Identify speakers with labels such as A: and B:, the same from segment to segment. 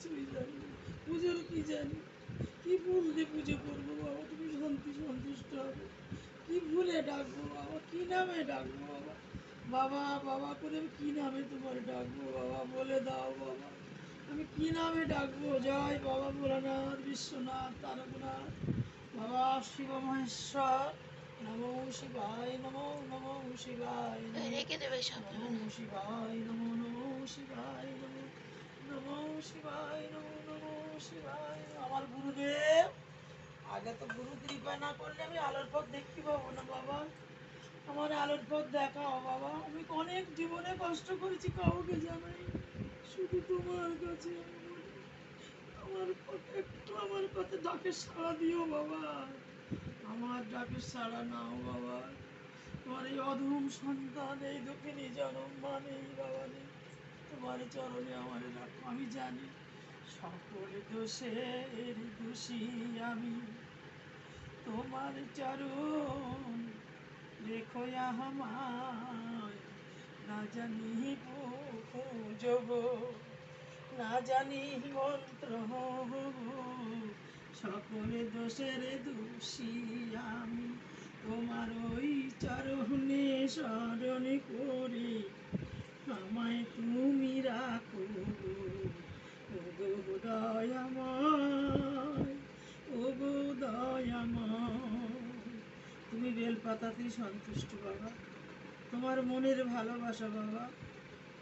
A: কিছুই জানি। পুজোর কি জানি? কি ফুল দিয়ে পুজো করব বাবা? তুমি শান্তি সন্তুষ্ট হবে। কি ভুলে ডাকবো বাবা? কি নামে ডাকবো বাবা? বাবা বাবা করে আমি কি নামে তোমার ডাকবো বাবা? বলে দাও বাবা। আমি কি নামে ডাকবো? জয় বাবা ভোলানাথ বিশ্বনাথ তারকনাথ। বাবা শিব মহেশ্বর। নমো শিবায় নমো নমো শিবায় নমো।
B: সব।
A: নমো শিবায় নমো নমো শিবায় নমো নমো। শিবায় নমো নমো শিবায়। আমার গুরুদেব, আগে তো গুরু কৃপা না করলে আমি আলোর পথ দেখতে পাবো না বাবা। আমার আলোর পথ দেখাও বাবা। আমি অনেক জীবনে কষ্ট করেছি, কাউকে জানাই শুধু তোমার কাছে আমি আমার পথে একটু আমার পথে ডাকের সাড়া দিও বাবা। আমার ডাকের সাড়া নাও বাবা। তোমার এই অধম সন্তান, এই দুঃখিনী জনম, মা নেই, বাবা নেই। তোমার চরণে, আমার রাখো আমি জানি সকল দোষের দোষী আমি। তোমার চরণ রেখো আমায়, না জানি পুজব না জানি মন্ত্র সকল দোষের দোষী আমি। তোমার ওই চরণে স্মরণ করে তুমি বেলপাতাতেই সন্তুষ্ট বাবা। তোমার মনের ভালোবাসা বাবা।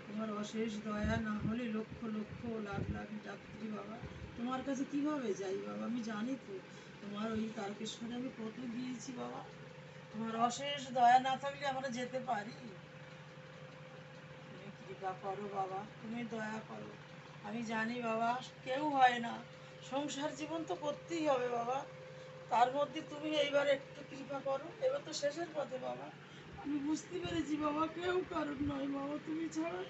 A: তোমার অশেষ দয়া না হলে লক্ষ লক্ষ লাখ লাখ যাত্রী বাবা। তোমার কাছে কীভাবে যাই বাবা? আমি জানি তো। তোমার ওই তারকেশ্বরে আমি কত গিয়েছি বাবা। তোমার অশেষ দয়া না থাকলে আমরা যেতে পারি। তুমি কৃপা করো বাবা। তুমি দয়া করো। আমি জানি বাবা, কেউ হয় না। সংসার জীবন তো করতেই হবে বাবা। তার মধ্যে তুমি এইবার একটু কৃপা করো। এবার তো শেষের পথে বাবা। আমি বুঝতে পেরেছি বাবা, কেউ কারণ নয় বাবা। তুমি ছাড়া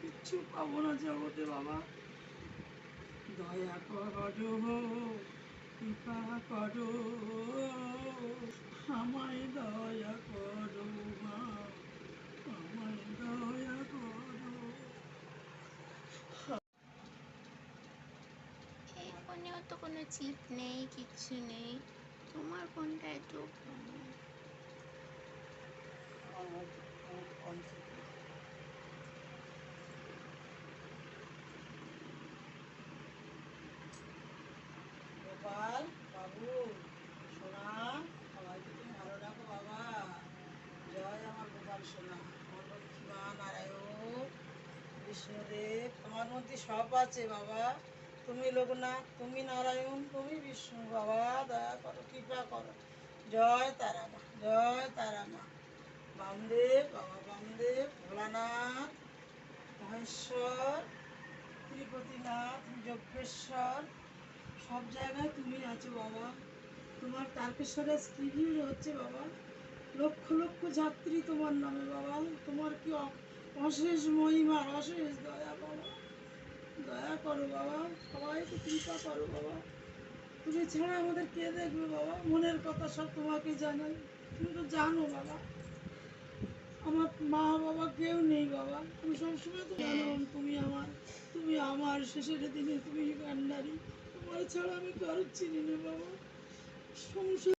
A: কিচ্ছু পাবো না জগতে বাবা। দয়া করো, কৃপা করো। আমায় দয়া করো মা আমায় দয়া করো
B: ফোনেও তো কোনো চিপ নেই, কিচ্ছু নেই। তোমার ফোনটা
A: অন্তর গোপাল বাবু, সোনা সবাইকে তুমি ভালো রাখো বাবা। জয় আমার গোপাল সোনা। আমার লক্ষ্মীমা নারায়ণ বিষ্ণুদেব তোমার মধ্যে সব আছে বাবা। তুমি লোকনাথ তুমি নারায়ণ, তুমি বিষ্ণু, বাবা, দয়া করো, কৃপা করো। জয় তারা মা জয় তারা মা বামদেব, বাবা বামদেব, ভোলানাথ, মহেশ্বর, ত্রিপতিনাথ, যজ্ঞেশ্বর, সব জায়গায় তুমি আছো বাবা। তোমার তারকেশ্বরে কি হচ্ছে বাবা। লক্ষ লক্ষ যাত্রী তোমার নামে বাবা। তোমার কি অশেষ মহিমা অশেষ দয়া বাবা। দয়া করো বাবা, সবাইকে কৃপা করো বাবা। তুমি ছাড়া আমাদের কে দেখবে বাবা? মনের কথা সব তোমাকে জানাই। তুমি তো জানো বাবা, আমার মা বাবা কেউ নেই বাবা। আমি সবসময় তো জানো তুমি আমার তুমি আমার শেষের দিনে তুমি কান্ডারি তোমার ছাড়া আমি কারোর চিনি না বাবা। সংসার